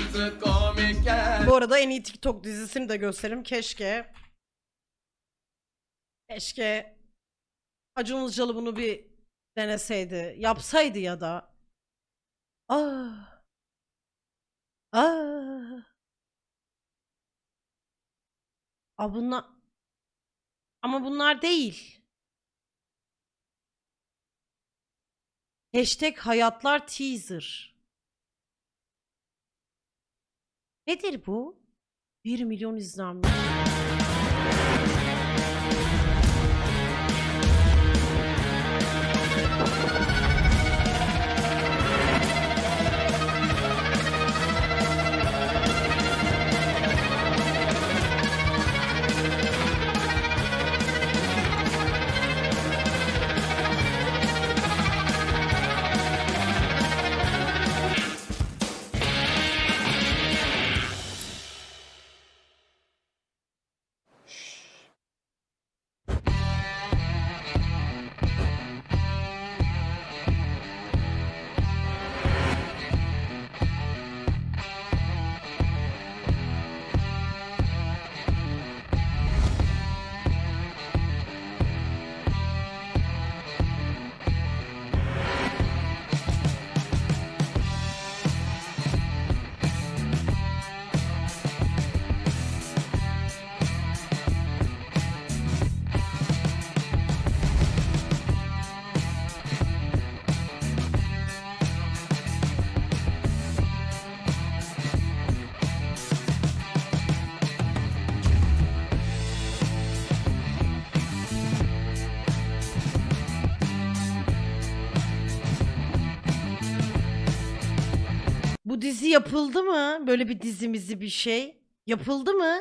artık komikken Bu arada en iyi TikTok dizisini de gösteririm. Keşke. Keşke Acun Ilıcalı bunu bir deneseydi. Yapsaydı ya da. Ah. Ah. Aa bunlar... Ama bunlar değil. Hashtag hayatlar teaser. Nedir bu? 1 milyon izlenmiş. Dizi yapıldı mı? Böyle bir dizimizi bir şey. Yapıldı mı?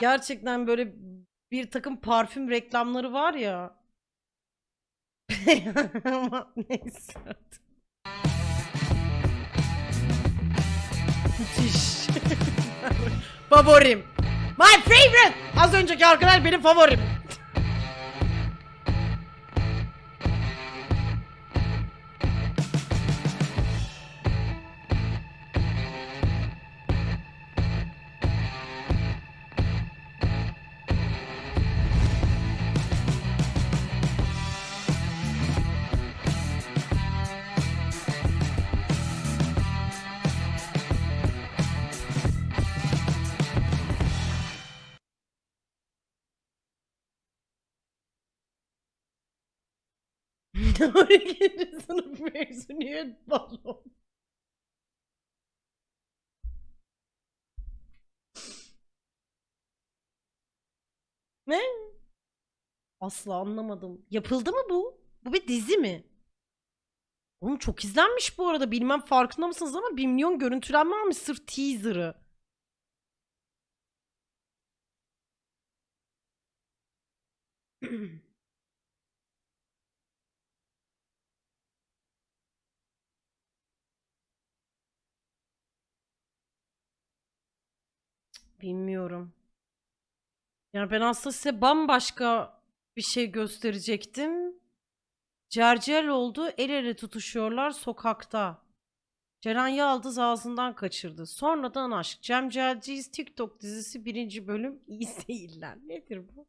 Gerçekten böyle bir takım parfüm reklamları var ya. Ama neyse. Müthiş. favorim. My favorite. Az önceki arkadaş benim favorim. Hareketli sınıf mezuniyet balon. Ne? Asla anlamadım. Yapıldı mı bu? Bu bir dizi mi? Oğlum çok izlenmiş bu arada. Bilmem farkında mısınız ama 1 milyon görüntülenme almış sırf teaser'ı. Bilmiyorum. Yani ben aslında size bambaşka bir şey gösterecektim. Cercer oldu, el ele tutuşuyorlar sokakta. Ceren Yaldız ağzından kaçırdı. Sonradan aşk. Cem Celciyiz TikTok dizisi birinci bölüm. İyi seyirler. Nedir bu?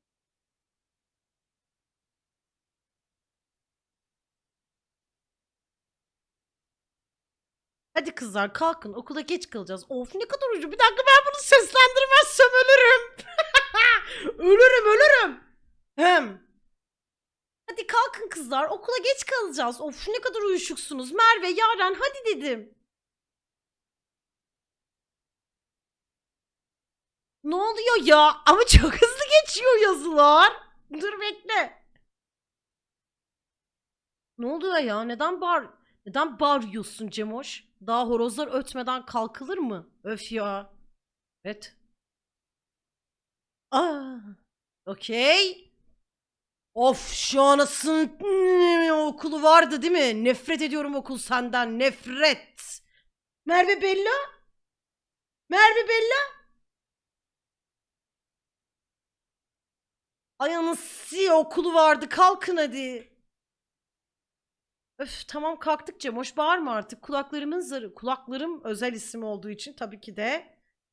Hadi kızlar kalkın okula geç kalacağız. Of ne kadar ucu. Bir dakika ben bunu seslendirmezsem ölürüm. ölürüm ölürüm. Hem. Hadi kalkın kızlar okula geç kalacağız. Of ne kadar uyuşuksunuz. Merve, Yaren hadi dedim. Ne oluyor ya? Ama çok hızlı geçiyor yazılar. Dur bekle. Ne oluyor ya? Neden bağır neden bağırıyorsun Cemoş? Daha horozlar ötmeden kalkılır mı? Öf ya. Evet. Aa, okey. Of şu anasının okulu vardı değil mi? Nefret ediyorum okul senden. Nefret. Merve Bella? Merve Bella? Ay anası okulu vardı. Kalkın hadi. Öf tamam kalktık Cemoş bağırma artık. Kulaklarımın zarı. Kulaklarım özel isim olduğu için tabii ki de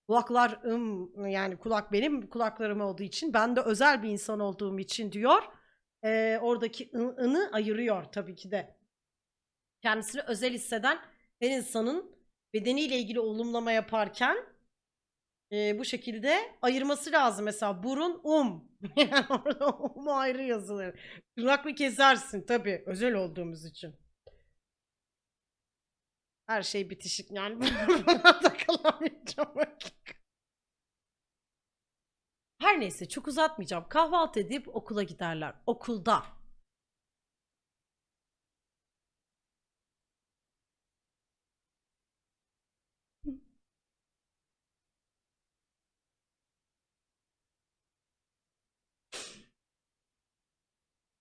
kulaklarım yani kulak benim kulaklarım olduğu için ben de özel bir insan olduğum için diyor. Ee, oradaki ı- ını ayırıyor tabii ki de. Kendisini özel hisseden her insanın bedeniyle ilgili olumlama yaparken e, bu şekilde ayırması lazım. Mesela burun um. Yani orada um ayrı yazılır. Tırnaklı kesersin tabii özel olduğumuz için. Her şey bitişik yani. Buna takılamayacağım. Her neyse çok uzatmayacağım. Kahvaltı edip okula giderler. Okulda.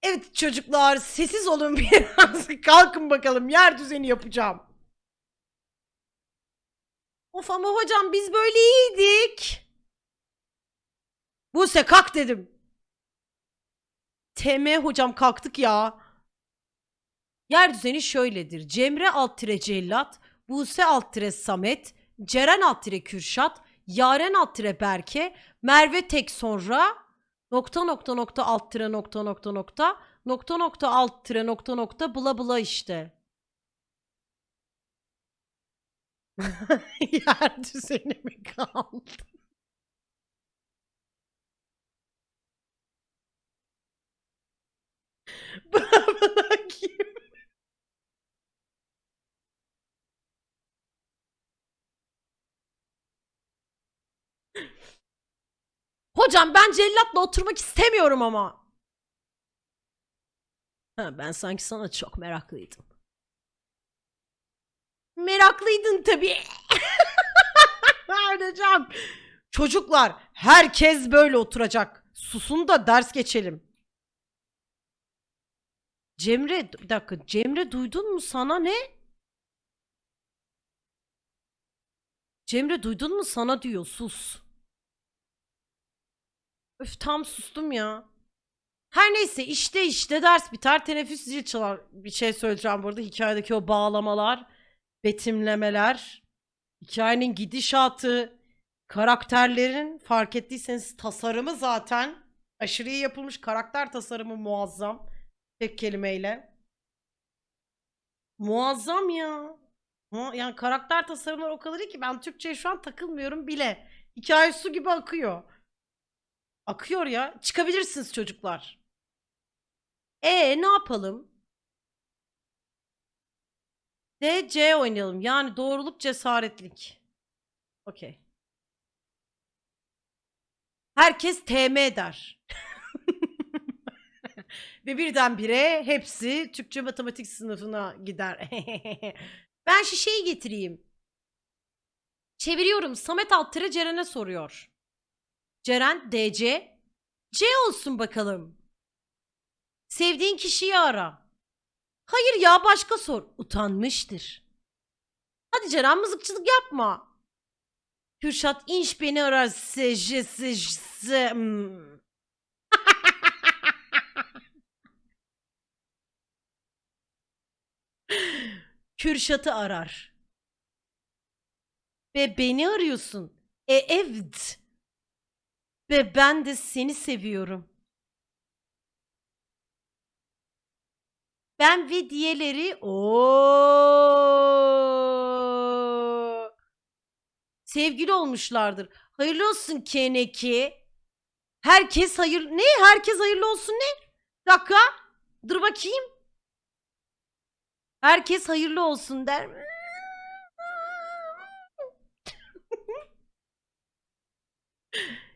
Evet çocuklar sessiz olun biraz. Kalkın bakalım yer düzeni yapacağım. Of ama hocam biz böyle iyiydik. Buse kalk dedim. TM hocam kalktık ya. Yer düzeni şöyledir. Cemre alt tire cellat, Buse alt tire Samet, Ceren alt tire Kürşat, Yaren alt tire Berke, Merve tek sonra nokta nokta nokta alt tire nokta nokta nokta nokta nokta alt tire nokta nokta bula bula işte. Yer düzeni mi kaldı? Bakayım. Hocam ben cellatla oturmak istemiyorum ama. Ha, ben sanki sana çok meraklıydım. Meraklıydın tabii. Hocam. Çocuklar herkes böyle oturacak. Susun da ders geçelim. Cemre bir dakika Cemre duydun mu sana ne? Cemre duydun mu sana diyor sus. Öf tam sustum ya. Her neyse işte işte ders biter teneffüs zil çalar. Bir şey söyleyeceğim burada hikayedeki o bağlamalar, betimlemeler, hikayenin gidişatı, karakterlerin fark ettiyseniz tasarımı zaten aşırı iyi yapılmış karakter tasarımı muazzam. Tek kelimeyle. Muazzam ya. Yani karakter tasarımları o kadar iyi ki ben Türkçe'ye şu an takılmıyorum bile. Hikaye su gibi akıyor. Akıyor ya. Çıkabilirsiniz çocuklar. E ne yapalım? D, C oynayalım. Yani doğruluk, cesaretlik. Okey. Herkes TM der. Ve birdenbire hepsi Türkçe matematik sınıfına gider. ben şişeyi getireyim. Çeviriyorum. Samet Altıra Ceren'e soruyor. Ceren DC. C olsun bakalım. Sevdiğin kişiyi ara. Hayır ya başka sor. Utanmıştır. Hadi Ceren mızıkçılık yapma. Kürşat inş beni arar. Se, je, se, j, se, hmm. Kürşat'ı arar. Ve beni arıyorsun. E evet. Ve ben de seni seviyorum. Ben ve diğerleri o sevgili olmuşlardır. Hayırlı olsun Keneki. Herkes hayır ne? Herkes hayırlı olsun ne? Dakika. Dur bakayım. Herkes hayırlı olsun der.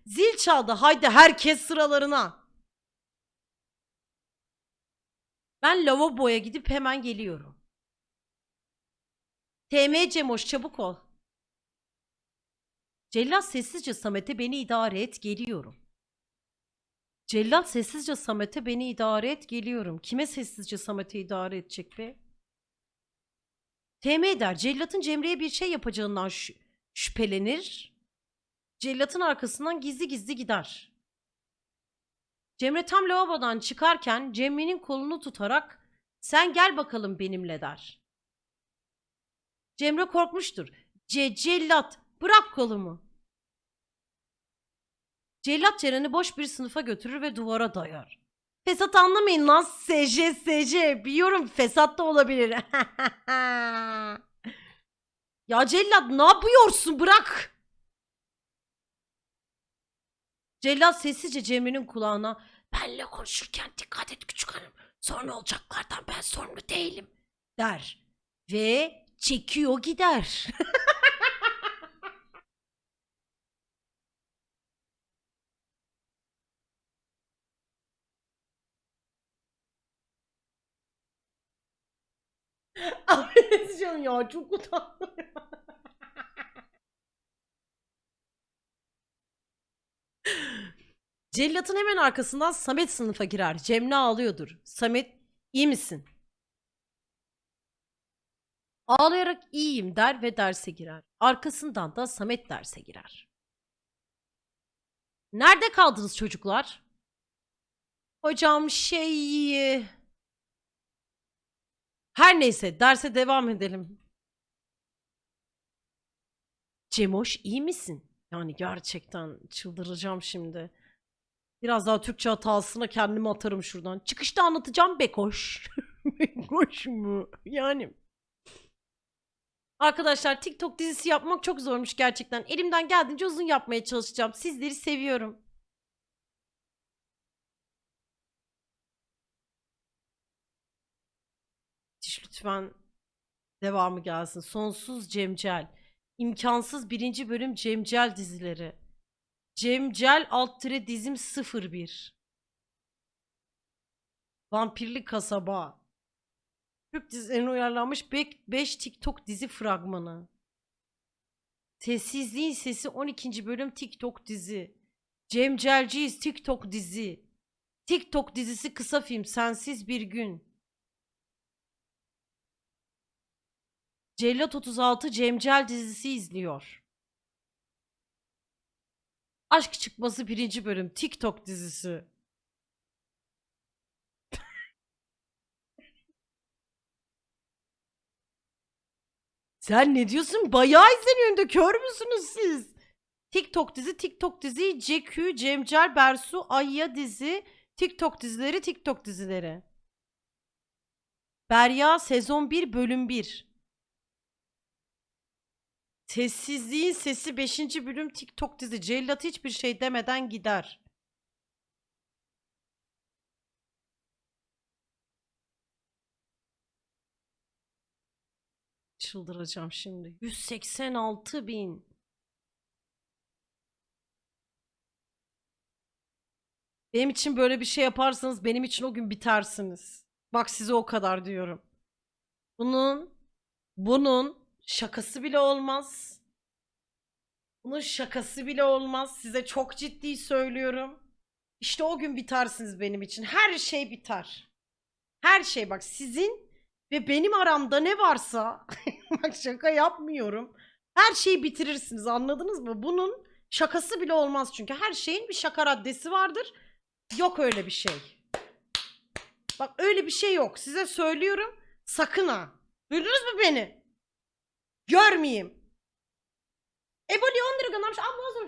Zil çaldı. Haydi herkes sıralarına. Ben lavaboya gidip hemen geliyorum. TM Cemoş çabuk ol. Cellat sessizce Samet'e beni idare et geliyorum. Cellat sessizce Samet'e beni idare et geliyorum. Kime sessizce Samet'e idare edecek be? TM der. Cellat'ın Cemre'ye bir şey yapacağından şü- şüphelenir. Cellat'ın arkasından gizli gizli gider. Cemre tam lavabodan çıkarken Cemre'nin kolunu tutarak sen gel bakalım benimle der. Cemre korkmuştur. Ce cellat bırak kolumu. Cellat Ceren'i boş bir sınıfa götürür ve duvara dayar. Fesat anlamayın lan SC SC. Biliyorum fesat da olabilir. ya Cellat ne yapıyorsun bırak. Cellat sessizce Cemre'nin kulağına benle konuşurken dikkat et küçük hanım. Sonra olacaklardan ben sorumlu değilim der. Ve çekiyor gider. Affedeceğim ya çok utandım. Cellat'ın hemen arkasından Samet sınıfa girer. Cemre ağlıyordur. Samet iyi misin? Ağlayarak iyiyim der ve derse girer. Arkasından da Samet derse girer. Nerede kaldınız çocuklar? Hocam şey... Her neyse derse devam edelim. Cemoş iyi misin? Yani gerçekten çıldıracağım şimdi. Biraz daha Türkçe hatasına kendimi atarım şuradan. Çıkışta anlatacağım Bekoş. Bekoş mu? Yani. Arkadaşlar TikTok dizisi yapmak çok zormuş gerçekten. Elimden geldiğince uzun yapmaya çalışacağım. Sizleri seviyorum. Lütfen devamı gelsin. Sonsuz Cemcel. İmkansız birinci bölüm Cemcel dizileri. Cemcel alt tire dizim 01. Vampirli kasaba. Türk dizilerine uyarlanmış 5 TikTok dizi fragmanı. Sessizliğin Sesi 12. bölüm TikTok dizi. Cemcelciyiz TikTok dizi. TikTok dizisi kısa film Sensiz Bir Gün. Cellat 36 Cemcel dizisi izliyor. Aşk çıkması birinci bölüm TikTok dizisi. Sen ne diyorsun? Bayağı izleniyor da kör müsünüz siz? TikTok dizi, TikTok dizi, CQ, Cemcel, Bersu, Ayya dizi, TikTok dizileri, TikTok dizileri. Berya sezon 1 bölüm 1. Sessizliğin sesi 5. bölüm TikTok dizi. Cellat hiçbir şey demeden gider. Çıldıracağım şimdi. 186 bin. Benim için böyle bir şey yaparsanız benim için o gün bitersiniz. Bak size o kadar diyorum. Bunun bunun şakası bile olmaz. Bunun şakası bile olmaz. Size çok ciddi söylüyorum. İşte o gün bitersiniz benim için. Her şey biter. Her şey bak sizin ve benim aramda ne varsa bak şaka yapmıyorum. Her şeyi bitirirsiniz anladınız mı? Bunun şakası bile olmaz çünkü her şeyin bir şaka raddesi vardır. Yok öyle bir şey. Bak öyle bir şey yok. Size söylüyorum. Sakın ha. Duydunuz mu beni? Görmeyeyim. Eboli 10 lira göndermiş. Abla az önce